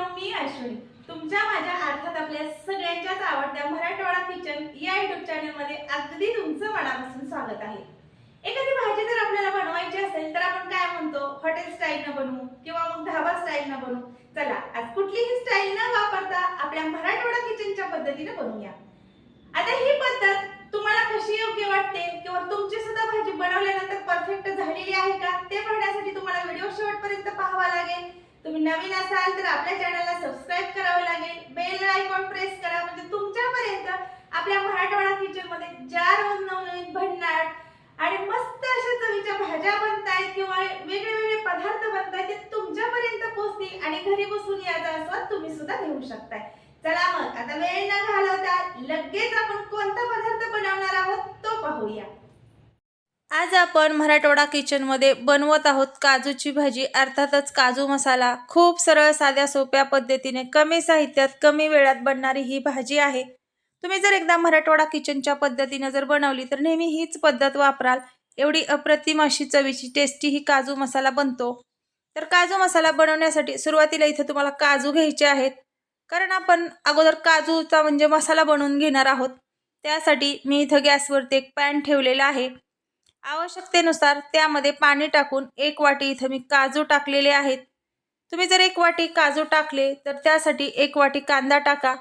मित्रांनो मी अश्विनी तुमच्या माझ्या अर्थात आपल्या सगळ्यांच्याच आवडत्या मराठवाडा किचन या युट्यूब चॅनलमध्ये अगदी तुमचं मनापासून स्वागत आहे. एखादी भाजी जर आपल्याला बनवायची असेल तर आपण काय म्हणतो? हॉटेल स्टाईल न बनवू किंवा मग ढाबा स्टाईल न बनवू? चला आज कुठलीही स्टाईल न वापरता आपल्या मराठवाडा किचनच्या पद्धतीने बनवूया. आता ही पद्धत तुम्हाला कशी योग्य वाटते? किंवा तुमची सुद्धा भाजी बनवल्यानंतर परफेक्ट झालेली आहे का? ते तुम्ही नवीन असाल तर आपल्या चॅनलला सबस्क्राईब करावं लागेल. बेल आयकॉन प्रेस करा. म्हणजे तुमच्यापर्यंत आपल्या मराठवाडा किचनमध्ये ज्या रोज नवनवीन भन्नाट आणि मस्त अशा चवीच्या भाज्या बनतायत किंवा वेगळे वेगळे पदार्थ बनतायत ते तुमच्यापर्यंत पोहोचतील आणि घरी बसून याचा आस्वाद तुम्ही सुद्धा घेऊ शकताय. चला मग आता वेळ न घालवता लगेच आपण कोणता पदार्थ बनवणार आहोत तो पाहूया. आज आपण मराठवाडा किचनमध्ये बनवत आहोत काजूची भाजी. अर्थातच काजू मसाला खूप सरळ साध्या सोप्या पद्धतीने कमी साहित्यात कमी वेळात बनणारी ही भाजी आहे. तुम्ही जर एकदा मराठवाडा किचनच्या पद्धतीने जर बनवली तर नेहमी हीच पद्धत वापराल. एवढी अप्रतिम अशी चवीची टेस्टी ही काजू मसाला बनतो. तर काजू मसाला बनवण्यासाठी सुरुवातीला इथं तुम्हाला काजू घ्यायचे आहेत. कारण आपण अगोदर काजूचा म्हणजे मसाला बनवून घेणार आहोत. त्यासाठी मी इथं गॅसवरती एक पॅन ठेवलेला आहे. आवश्यकतेनुसार त्यामध्ये पाणी टाकून एक वाटी इथं मी काजू टाकलेले आहेत. तुम्ही जर एक वाटी काजू टाकले तर त्यासाठी एक वाटी कांदा टाका.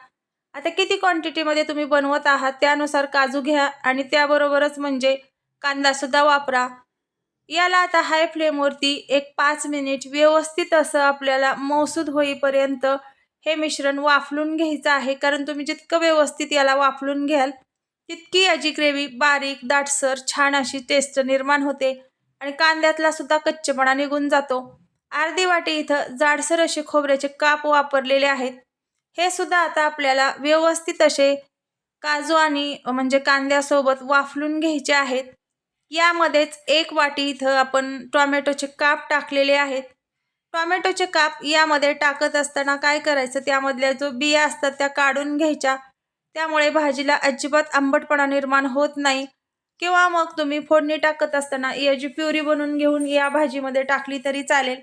आता किती क्वांटिटीमध्ये तुम्ही बनवत आहात त्यानुसार काजू घ्या आणि त्याबरोबरच म्हणजे कांदासुद्धा वापरा. याला आता हाय फ्लेमवरती एक पाच मिनिट व्यवस्थित असं आपल्याला मौसूद होईपर्यंत हे मिश्रण वाफलून घ्यायचं आहे. कारण तुम्ही जितकं व्यवस्थित याला वाफलून घ्याल तितकी याची ग्रेव्ही बारीक दाटसर छान अशी टेस्ट निर्माण होते आणि कांद्यातला सुद्धा कच्चेपणा निघून जातो. अर्धी वाटी इथं जाडसर असे खोबऱ्याचे काप वापरलेले आहेत. हे सुद्धा आता आपल्याला व्यवस्थित असे काजू आणि म्हणजे कांद्यासोबत वाफलून घ्यायचे आहेत. यामध्येच एक वाटी इथं आपण टॉमॅटोचे काप टाकलेले आहेत. टॉमॅटोचे काप यामध्ये टाकत असताना काय करायचं? त्यामधल्या जो बिया असतात त्या काढून घ्यायच्या. त्यामुळे भाजीला अजिबात आंबटपणा निर्माण होत नाही. किंवा मग तुम्ही फोडणी टाकत असताना याची प्युरी बनवून घेऊन या भाजीमध्ये टाकली तरी चालेल.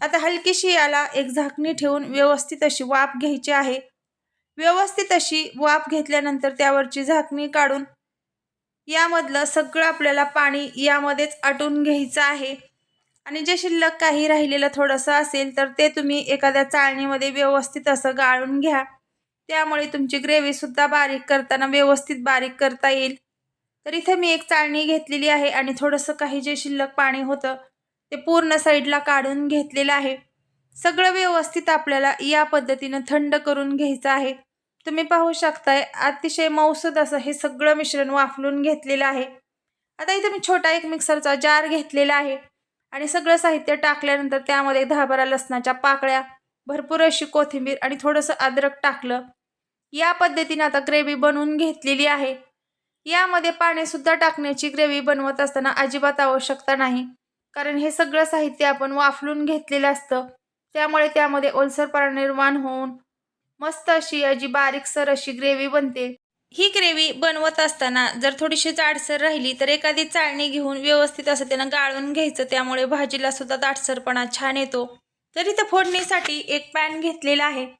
आता हलकीशी याला एक झाकणी ठेवून व्यवस्थित अशी वाफ घ्यायची आहे. व्यवस्थित अशी वाफ घेतल्यानंतर त्यावरची झाकणी काढून यामधलं सगळं आपल्याला पाणी यामध्येच आटून घ्यायचं आहे. आणि जे शिल्लक काही राहिलेलं थोडंसं असेल तर ते तुम्ही एखाद्या चाळणीमध्ये व्यवस्थित असं गाळून घ्या. त्यामुळे तुमची ग्रेव्हीसुद्धा बारीक करताना व्यवस्थित बारीक करता येईल. तर इथे मी एक चाळणी घेतलेली आहे आणि थोडंसं काही जे शिल्लक पाणी होतं ते पूर्ण साईडला काढून घेतलेलं आहे. सगळं व्यवस्थित आपल्याला या पद्धतीनं थंड करून घ्यायचं आहे. तुम्ही पाहू शकताय अतिशय मौसद असं हे सगळं मिश्रण वाफलून घेतलेलं आहे. आता इथे मी छोटा एक मिक्सरचा जार घेतलेला आहे आणि सगळं साहित्य टाकल्यानंतर त्यामध्ये दहा बारा लसणाच्या पाकळ्या भरपूर अशी कोथिंबीर आणि थोडंसं अद्रक टाकलं. या पद्धतीने आता ग्रेव्ही बनवून घेतलेली आहे. यामध्ये पाणीसुद्धा टाकण्याची ग्रेव्ही बनवत असताना अजिबात आवश्यकता नाही. कारण हे सगळं साहित्य आपण वाफलून घेतलेलं असतं. त्यामुळे त्यामध्ये ओलसरपणा निर्माण होऊन मस्त अशी अजी बारीकसर अशी ग्रेव्ही बनते. ही ग्रेव्ही बनवत असताना जर थोडीशी जाडसर राहिली तर एखादी चाळणी घेऊन व्यवस्थित असं त्यानं गाळून घ्यायचं. त्यामुळे भाजीला सुद्धा दाटसरपणा छान येतो. तर इथं फोडणीसाठी एक पॅन घेतलेला आहे.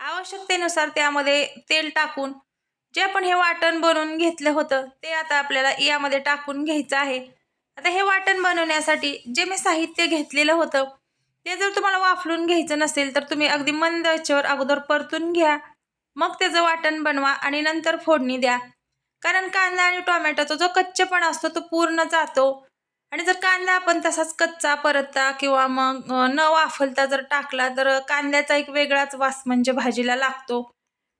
आवश्यकतेनुसार त्यामध्ये तेल टाकून जे आपण हे वाटण बनवून घेतलं होतं ते आता आपल्याला यामध्ये टाकून घ्यायचं आहे. आता हे वाटण बनवण्यासाठी जे मी साहित्य घेतलेलं होतं ते जर तुम्हाला वाफलून घ्यायचं नसेल तर तुम्ही अगदी मंद याच्यावर अगोदर परतून घ्या. मग त्याचं वाटण बनवा आणि नंतर फोडणी द्या. कारण कांदा आणि टोमॅटोचा जो कच्चेपणा असतो तो पूर्ण जातो. आणि जर कांदा आपण तसाच कच्चा परतता किंवा मग न वाफलता जर टाकला तर कांद्याचा एक वेगळाच वास म्हणजे भाजीला लागतो.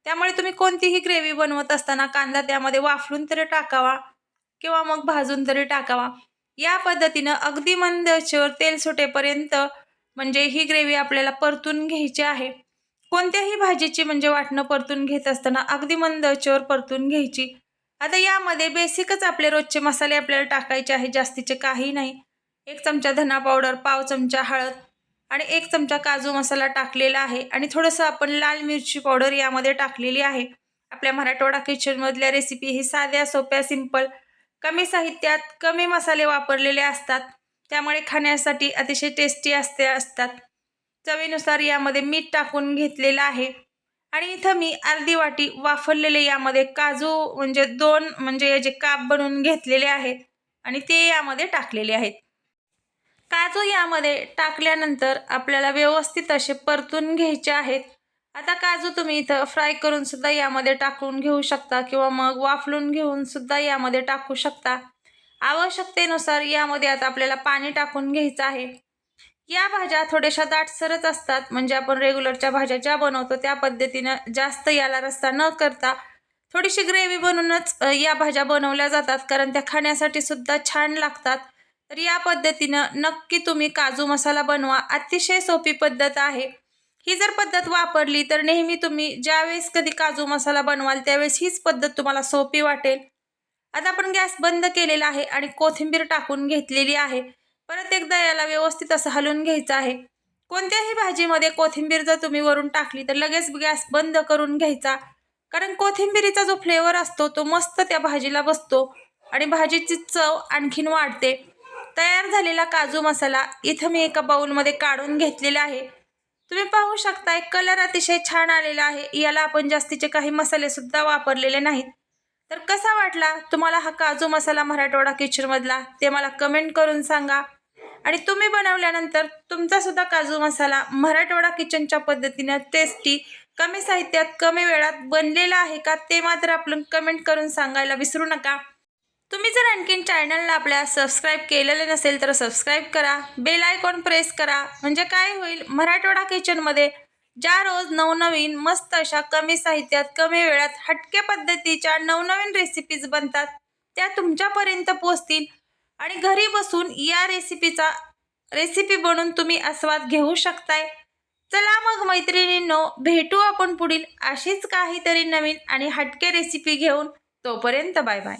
त्यामुळे तुम्ही कोणतीही ग्रेव्ही बनवत असताना कांदा त्यामध्ये वाफलून तरी टाकावा किंवा मग भाजून तरी टाकावा. या पद्धतीनं अगदी मंद तेल सुटेपर्यंत म्हणजे ही ग्रेव्ही आपल्याला परतून घ्यायची आहे. कोणत्याही भाजीची म्हणजे वाटणं परतून घेत असताना अगदी मंद परतून घ्यायची. आता यामध्ये बेसिकच आपले रोजचे मसाले आपल्याला टाकायचे आहे जास्तीचे काही नाही. एक चमचा धना पावडर पाव चमचा हळद आणि एक चमचा काजू मसाला टाकलेला आहे आणि थोडंसं आपण लाल मिरची पावडर यामध्ये टाकलेली आहे. आपल्या मराठवाडा किचनमधल्या रेसिपी ही साध्या सोप्या सिंपल कमी साहित्यात कमी मसाले वापरलेले असतात. त्यामुळे खाण्यासाठी अतिशय टेस्टी असते असतात. चवीनुसार यामध्ये मीठ टाकून घेतलेलं आहे. आणि इथं मी अर्धी वाटी वाफरलेले यामध्ये काजू म्हणजे दोन म्हणजे याचे काप बनवून घेतलेले आहेत आणि ते यामध्ये टाकलेले आहेत. काजू यामध्ये टाकल्यानंतर आपल्याला व्यवस्थित असे परतून घ्यायचे आहेत. आता काजू तुम्ही इथं फ्राय करून सुद्धा यामध्ये टाकून घेऊ शकता किंवा मग वाफलून घेऊन सुद्धा यामध्ये टाकू शकता. आवश्यकतेनुसार यामध्ये आता आपल्याला पाणी टाकून घ्यायचं आहे. या भाज्या थोड्याशा दाटसरच असतात. म्हणजे आपण रेग्युलरच्या भाज्या ज्या बनवतो त्या पद्धतीनं जास्त याला रस्ता न करता थोडीशी ग्रेव्ही बनवूनच या भाज्या बनवल्या जातात. कारण त्या खाण्यासाठी सुद्धा छान लागतात. तर या पद्धतीनं नक्की तुम्ही काजू मसाला बनवा. अतिशय सोपी पद्धत आहे. ही जर पद्धत वापरली तर नेहमी तुम्ही ज्यावेळेस कधी काजू मसाला बनवाल त्यावेळेस हीच पद्धत तुम्हाला सोपी वाटेल. आता आपण गॅस बंद केलेला आहे आणि कोथिंबीर टाकून घेतलेली आहे. परत एकदा याला व्यवस्थित असं हलवून घ्यायचं आहे. कोणत्याही भाजीमध्ये कोथिंबीर जर तुम्ही वरून टाकली तर लगेच गॅस बंद करून घ्यायचा. कारण कोथिंबीरीचा जो फ्लेवर असतो तो मस्त त्या भाजीला बसतो आणि भाजीची चव आणखीन वाढते. तयार झालेला काजू मसाला इथं मी एका बाऊलमध्ये काढून घेतलेला आहे. तुम्ही पाहू शकताय कलर अतिशय छान आलेला आहे. याला आपण जास्तीचे काही मसालेसुद्धा वापरलेले नाहीत. तर कसा वाटला? तुम्हाला हा काजू मसाला मराठवाडा किचनमधला? ते मला कमेंट करून सांगा. आणि तुम्ही बनवल्यानंतर तुमचा सुद्धा काजू मसाला मराठवाडा किचनच्या पद्धतीनं टेस्टी कमी साहित्यात कमी वेळात बनलेला आहे का ते मात्र आपण कमेंट करून सांगायला विसरू नका. तुम्ही जर आणखीन चॅनलला आपल्या सबस्क्राईब केलेलं नसेल तर सबस्क्राईब करा बेल आयकॉन प्रेस करा म्हणजे काय होईल? मराठवाडा किचनमध्ये ज्या रोज नवनवीन मस्त अशा कमी साहित्यात कमी वेळात हटके पद्धतीच्या नवनवीन रेसिपीज बनतात त्या तुमच्यापर्यंत पोचतील आणि घरी बसून या रेसिपीचा रेसिपी बनवून तुम्ही आस्वाद घेऊ शकताय. चला मग मैत्रिणींनो भेटू आपण पुढील अशीच काहीतरी नवीन आणि हटके रेसिपी घेऊन तोपर्यंत बाय बाय.